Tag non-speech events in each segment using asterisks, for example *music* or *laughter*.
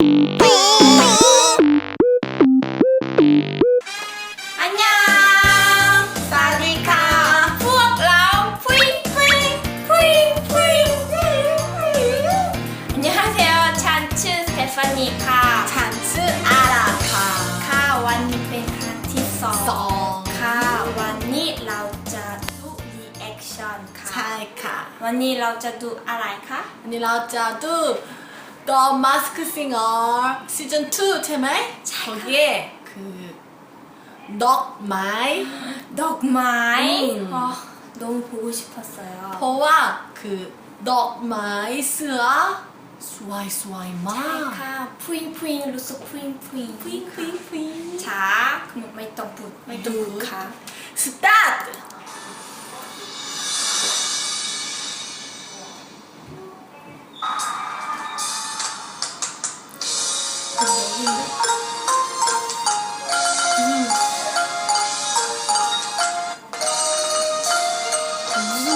안녕สวัสดีค่ะ พวกเราพุยพุยพุยพุยอันนี้ฮาเซลฉันชื่อสเตฟานีค่ะ ฉันชื่ออาราค่ะ ค่ะวันนี้เป็นครั้งที่สองสองค่ะ วันนี้เราจะดู reaction ค่ะ ใช่ค่ะ วันนี้เราจะดูอะไรคะ วันนี้เราจะดู The Mask Singer Season 2 ใช่ไหม ใช่ค่ะ 거기에คือดอกไม้ ดอกไม้ อืม อ๋อ너무 보고 싶었어요 เพราะว่าคือดอกไม้เสือสวยสวยมา ใช่ ก ค่ะพุยพุยรู้สึกพุยพุย ฟิงฟิงฟิง ช้าคือไม่ต้องพูดไม่ต้องพูดค่ะ สตาร์ท 무슨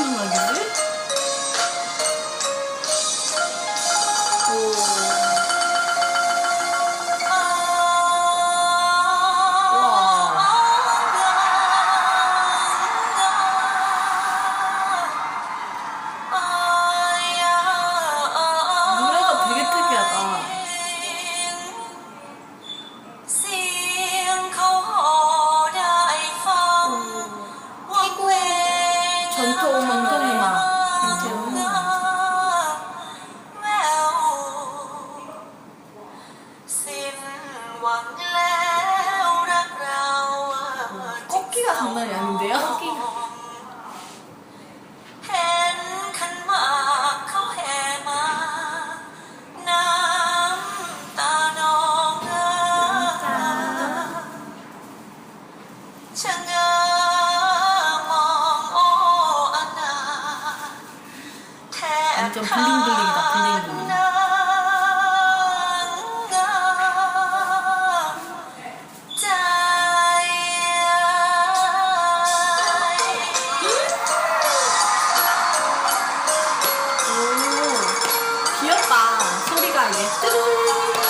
음악이지? 와. 장난이 아닌데요? *laughs* 완전 블링블링이다. バイね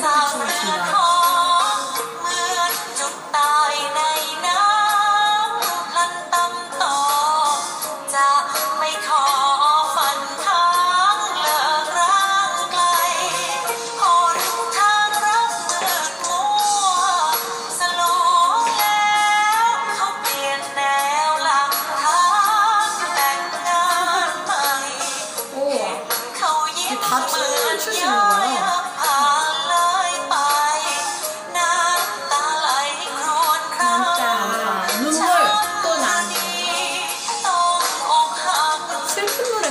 สาวเรือทองเหมือนจุดตายในน้ำลันตำตอจะไม่ขอฝันทางเลิกร่างไกลหนทางรักมืดมัวสลงแล้วเขาเปลี่ยนแนวหลังทางแต่งงานใหม่ โอ้ เขายิ้มเหมือนยอ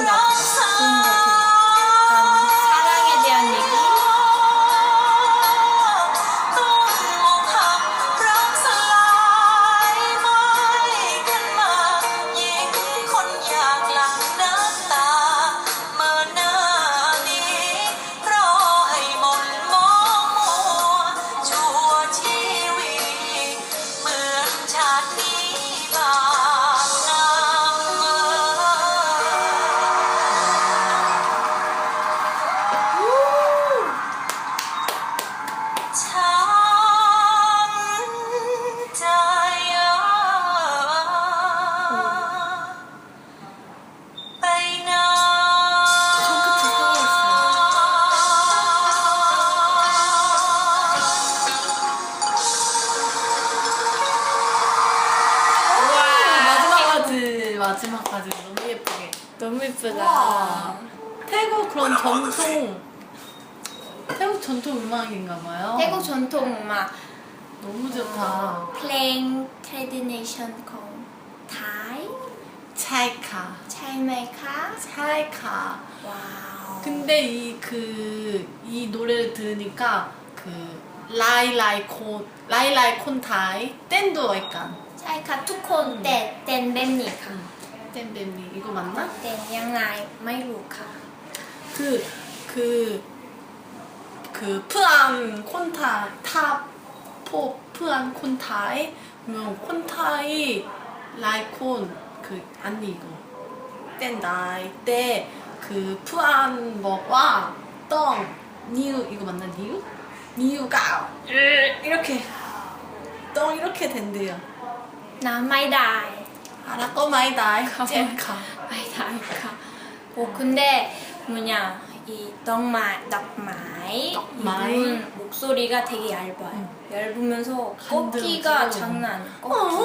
永 마지막까지 너무 예쁘게. 너무 예쁘다. 태국 그런 전통 태국 전통 음악인가 봐요. 태국 전통 음악 너무 좋다. 플레잉 트레디네이션 콩 타이 찰카. 찰메카 찰카. 와 근데 이 그이 그, 노래를 들으니까 그 라이라이 콘 라이라이 콘타이 땐도 약간 찰카 투콘 떼땐 맵니카 음. เต้นแบบนี้ค่ะ 댄뱀이 이거 맞나? เต้นยังไงไม่รู้ค่ะ 그 그 그 푸안 콘타 타포 푸안 콘타이 그러면 콘타이 라이콘 그 아니 이거 땐다이 때그 푸안 먹와 떡 니우 이거 맞나 니우 니우가 이렇게 떡 이렇게 된대요 น้ำไม่ได้ 알았고 마이다 아이카 제카 많이 나이가. 뭐 근데 뭐냐 이 덕마이 덕마이. 덕마이. 이분 목소리가 되게 얇아요. 음. 얇으면서 꺾기가 간드러지고. 장난 아니야 꺾기.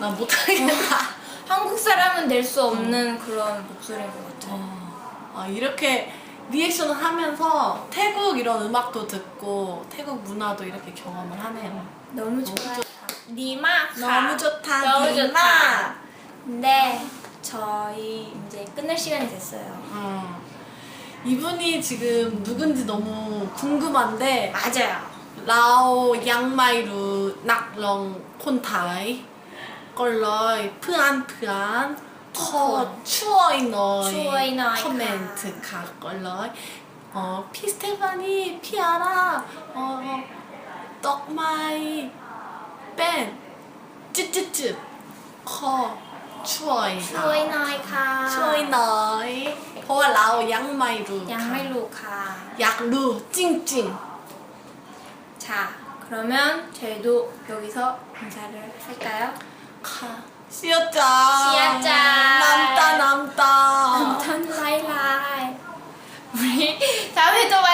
나 못하겠다. 어. 한국 사람은 낼수 음. 없는 그런 목소리인 것 같아요. 어. 아, 이렇게 리액션을 하면서 태국 이런 음악도 듣고 태국 문화도 이렇게 경험을 하네요. 너무 좋아요. 니마 너무 좋다. 너무 니마. 좋다. 근데 저희 이제 끝낼 시간이 됐어요. 어. 이분이 지금 누군지 너무 궁금한데 맞아요. 라오 양마이루 낙렁 콘타이 껄러이 프안 프안 더 추어이 너이 커멘트 가 껄러이 어 피스테파니 피아라 어 떡마이 뺀 쯔쯔쯔 커. 추워이. ช่วยหน่อยค่ะ 추워이 너이. 보아 라오 양마이루 양마이루 카. 약루. 찡찡. 자, 그러면 저희도 여기서 인사를 할까요? 카. 시어짜. 씨앗자. 남다 남다 남탄 라이라이. 우리 다음에 또 만나요.